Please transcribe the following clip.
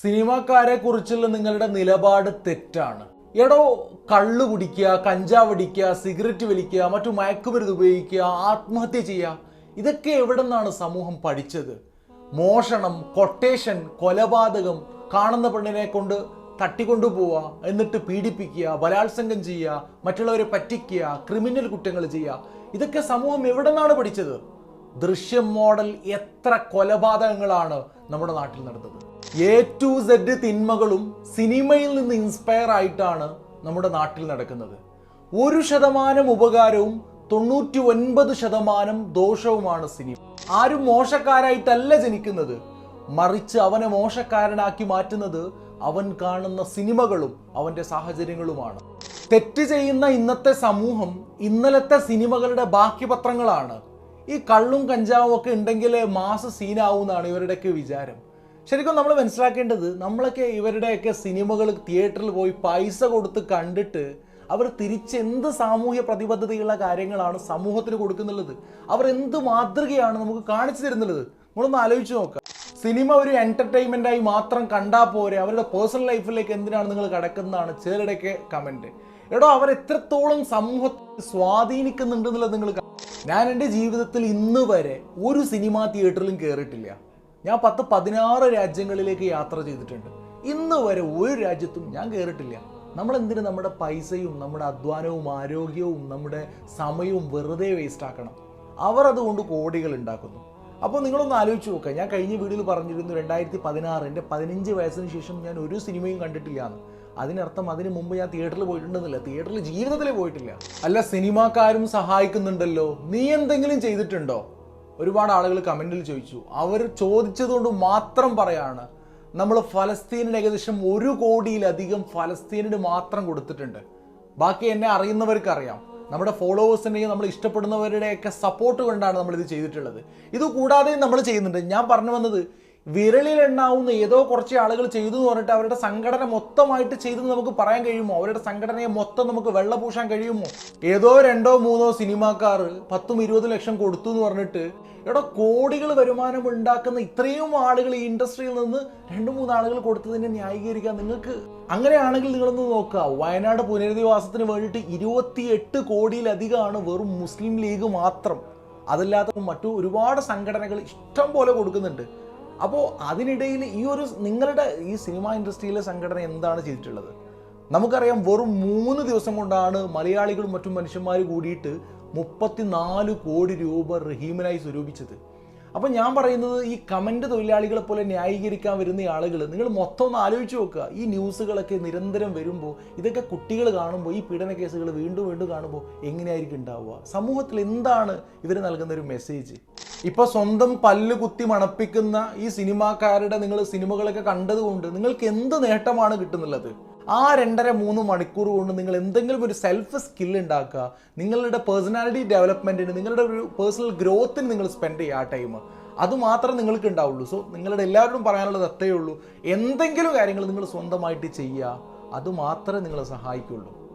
സിനിമാക്കാരെ കുറിച്ചുള്ള നിങ്ങളുടെ നിലപാട് തെറ്റാണ്. എടോ കള്ളു കുടിക്കുക കഞ്ചാവ് അടിക്കുക സിഗരറ്റ് വലിക്കുക മറ്റു മയക്കുമരുന്ന് ഉപയോഗിക്കുക ആത്മഹത്യ ചെയ്യുക ഇതൊക്കെ എവിടെ നിന്നാണ് സമൂഹം പഠിച്ചത്? മോഷണം കൊട്ടേഷൻ കൊലപാതകം കാണുന്ന പെണ്ണിനെ കൊണ്ട് തട്ടിക്കൊണ്ടുപോവുക എന്നിട്ട് പീഡിപ്പിക്കുക ബലാത്സംഗം ചെയ്യുക മറ്റുള്ളവരെ പറ്റിക്കുക ക്രിമിനൽ കുറ്റങ്ങൾ ചെയ്യുക ഇതൊക്കെ സമൂഹം എവിടെ നിന്നാണ് പഠിച്ചത്? ദൃശ്യം മോഡൽ എത്ര കൊലപാതകങ്ങളാണ് നമ്മുടെ നാട്ടിൽ നടന്നത്. എ ടു സെഡ് തിന്മകളും സിനിമയിൽ നിന്ന് ഇൻസ്പയർ ആയിട്ടാണ് നമ്മുടെ നാട്ടിൽ നടക്കുന്നത്. ഒരു ശതമാനം ഉപകാരവും തൊണ്ണൂറ്റി ഒൻപത് ശതമാനം ദോഷവുമാണ് സിനിമ. ആരും മോശക്കാരായിട്ടല്ല ജനിക്കുന്നത്. മറിച്ച് അവനെ മോശക്കാരനാക്കി മാറ്റുന്നത് അവൻ കാണുന്ന സിനിമകളും അവന്റെ സാഹചര്യങ്ങളുമാണ്. തെറ്റ് ചെയ്യുന്ന ഇന്നത്തെ സമൂഹം ഇന്നലത്തെ സിനിമകളുടെ ബാക്കി പത്രങ്ങളാണ് ഈ കള്ളും കഞ്ചാവും ഒക്കെ ഉണ്ടെങ്കിൽ മാസ സീനാവുമെന്നാണ് ഇവരുടെയൊക്കെ വിചാരം. ശരിക്കും നമ്മൾ മനസ്സിലാക്കേണ്ടത് നമ്മളൊക്കെ ഇവരുടെയൊക്കെ സിനിമകൾ തിയേറ്ററിൽ പോയി പൈസ കൊടുത്ത് കണ്ടിട്ട് അവർ തിരിച്ചെന്ത് സാമൂഹ്യ പ്രതിബദ്ധതയുള്ള കാര്യങ്ങളാണ് സമൂഹത്തിന് കൊടുക്കുന്നുള്ളത്? അവർ എന്ത് മാതൃകയാണ് നമുക്ക് കാണിച്ചു തരുന്നുള്ളത്? നമ്മളൊന്ന് ആലോചിച്ച് നോക്കുക സിനിമ ഒരു എന്റർടൈൻമെന്റ് ആയി മാത്രം കണ്ടാൽ പോരെ. അവരുടെ പേഴ്സണൽ ലൈഫിലേക്ക് എന്തിനാണ് നിങ്ങൾ കിടക്കുന്നതാണ് ചിലരുടെയൊക്കെ കമന്റ് എടോ അവർ എത്രത്തോളം സമൂഹത്തെ സ്വാധീനിക്കുന്നുണ്ടെന്നുള്ളത് നിങ്ങൾ ഞാൻ എന്റെ ജീവിതത്തിൽ ഇന്ന് വരെ ഒരു സിനിമാ തിയേറ്ററിലും കയറിയിട്ടില്ല ഞാൻ പത്ത് പതിനാറ് രാജ്യങ്ങളിലേക്ക് യാത്ര ചെയ്തിട്ടുണ്ട്. ഇന്ന് വരെ ഒരു രാജ്യത്തും ഞാൻ കയറിയിട്ടില്ല നമ്മൾ എന്തിനു നമ്മുടെ പൈസയും നമ്മുടെ അധ്വാനവും ആരോഗ്യവും നമ്മുടെ സമയവും വെറുതെ വേസ്റ്റ് ആക്കണം? അവർ അതുകൊണ്ട് കോടികൾ ഉണ്ടാക്കുന്നു. അപ്പോൾ നിങ്ങളൊന്ന് ആലോചിച്ച് നോക്കുക ഞാൻ കഴിഞ്ഞ വീഡിയോയിൽ പറഞ്ഞിരുന്നു രണ്ടായിരത്തി പതിനാറ് എന്റെ പതിനഞ്ച് വയസ്സിന് ശേഷം ഞാൻ ഒരു സിനിമയും കണ്ടിട്ടില്ല എന്ന്. അതിനർത്ഥം അതിന് മുമ്പ് ഞാൻ തിയേറ്ററിൽ പോയിട്ടുണ്ടെന്നില്ല. തിയേറ്ററിൽ ജീവിതത്തിൽ പോയിട്ടില്ല. അല്ല സിനിമാക്കാരും സഹായിക്കുന്നുണ്ടല്ലോ. നീ എന്തെങ്കിലും ചെയ്തിട്ടുണ്ടോ? ഒരുപാട് ആളുകൾ കമന്റിൽ ചോദിച്ചു. അവർ ചോദിച്ചതുകൊണ്ട് മാത്രം പറയാണ് നമ്മൾ ഫലസ്തീനിന് ഏകദേശം ഒരു കോടിയിലധികം ഫലസ്തീനിന് മാത്രം കൊടുത്തിട്ടുണ്ട്. ബാക്കി എന്നെ അറിയുന്നവർക്ക് അറിയാം നമ്മുടെ ഫോളോവേഴ്സിന്റെയും നമ്മൾ ഇഷ്ടപ്പെടുന്നവരുടെയൊക്കെ സപ്പോർട്ട് കൊണ്ടാണ് നമ്മൾ ഇത് ചെയ്തിട്ടുള്ളത്. ഇത് കൂടാതെയും നമ്മൾ ചെയ്യുന്നുണ്ട്. ഞാൻ പറഞ്ഞു വന്നത് വിരലിൽ എണ്ണാവുന്ന ഏതോ കുറച്ച് ആളുകൾ ചെയ്തു എന്ന് പറഞ്ഞിട്ട് അവരുടെ സംഘടന മൊത്തമായിട്ട് ചെയ്തെന്ന് നമുക്ക് പറയാൻ കഴിയുമോ? അവരുടെ സംഘടനയെ മൊത്തം നമുക്ക് വെള്ളപൂശാൻ കഴിയുമോ? ഏതോ രണ്ടോ മൂന്നോ സിനിമാക്കാർ പത്തും ഇരുപതും ലക്ഷം കൊടുത്തു എന്ന് പറഞ്ഞിട്ട് ഇവിടെ കോടികൾ വരുമാനം ഉണ്ടാക്കുന്ന ഇത്രയും ആളുകൾ ഈ ഇൻഡസ്ട്രിയിൽ നിന്ന് രണ്ട് മൂന്ന് ആളുകൾ കൊടുത്തതിനെ ന്യായീകരിക്കാൻ നിങ്ങൾക്ക് അങ്ങനെയാണെങ്കിൽ നിങ്ങളൊന്ന് നോക്കുക. വയനാട് പുനരധിവാസത്തിന് വേണ്ടിയിട്ട് ഇരുപത്തിയെട്ട് കോടിയിലധികമാണ് വെറും മുസ്ലിം ലീഗ് മാത്രം. അതല്ലാതെ മറ്റു ഒരുപാട് സംഘടനകൾ ഇഷ്ടം പോലെ കൊടുക്കുന്നുണ്ട്. അപ്പോൾ അതിനിടയിൽ ഈ ഒരു നിങ്ങളുടെ ഈ സിനിമ ഇൻഡസ്ട്രിയിലെ സംഘടന എന്താണ് ചെയ്തിട്ടുള്ളത്? നമുക്കറിയാം വെറും മൂന്ന് ദിവസം കൊണ്ടാണ് മലയാളികളും മറ്റും മനുഷ്യന്മാർ കൂടിയിട്ട് മുപ്പത്തിനാല് കോടി രൂപ റഹീമിനായി സ്വരൂപിച്ചത്. അപ്പം ഞാൻ പറയുന്നത് ഈ കമന്റ് തൊഴിലാളികളെ പോലെ ന്യായീകരിക്കാൻ വരുന്ന ആളുകൾ നിങ്ങൾ മൊത്തം ഒന്ന് ആലോചിച്ച് നോക്കുക. ഈ ന്യൂസുകളൊക്കെ നിരന്തരം വരുമ്പോൾ ഇതൊക്കെ കുട്ടികൾ കാണുമ്പോൾ ഈ പീഡന കേസുകൾ വീണ്ടും വീണ്ടും കാണുമ്പോൾ എങ്ങനെയായിരിക്കും ഉണ്ടാവുക? സമൂഹത്തിൽ എന്താണ് ഇവർ നൽകുന്ന ഒരു മെസ്സേജ് ഇപ്പൊ സ്വന്തം പല്ല് കുത്തി മണപ്പിക്കുന്ന ഈ സിനിമാക്കാരുടെ നിങ്ങൾ സിനിമകളൊക്കെ കണ്ടതുകൊണ്ട് നിങ്ങൾക്ക് എന്ത് നേട്ടമാണ് കിട്ടുന്നുള്ളത്? ആ രണ്ടര മൂന്ന് മണിക്കൂർ കൊണ്ട് നിങ്ങൾ എന്തെങ്കിലും ഒരു സെൽഫ് സ്കിൽ ഉണ്ടാക്കുക. നിങ്ങളുടെ പേഴ്സണാലിറ്റി ഡെവലപ്മെന്റിന് നിങ്ങളുടെ ഒരു പേഴ്സണൽ ഗ്രോത്തിന് നിങ്ങൾ സ്പെൻഡ് ചെയ്യുക ആ ടൈം അത് മാത്രമേ നിങ്ങൾക്ക് ഉണ്ടാവുള്ളൂ. സോ നിങ്ങളുടെ എല്ലാവരോടും പറയാനുള്ളത് അത്രയേ ഉള്ളൂ. എന്തെങ്കിലും കാര്യങ്ങൾ നിങ്ങൾ സ്വന്തമായിട്ട് ചെയ്യുക. അത് മാത്രമേ നിങ്ങളെ സഹായിക്കുള്ളൂ.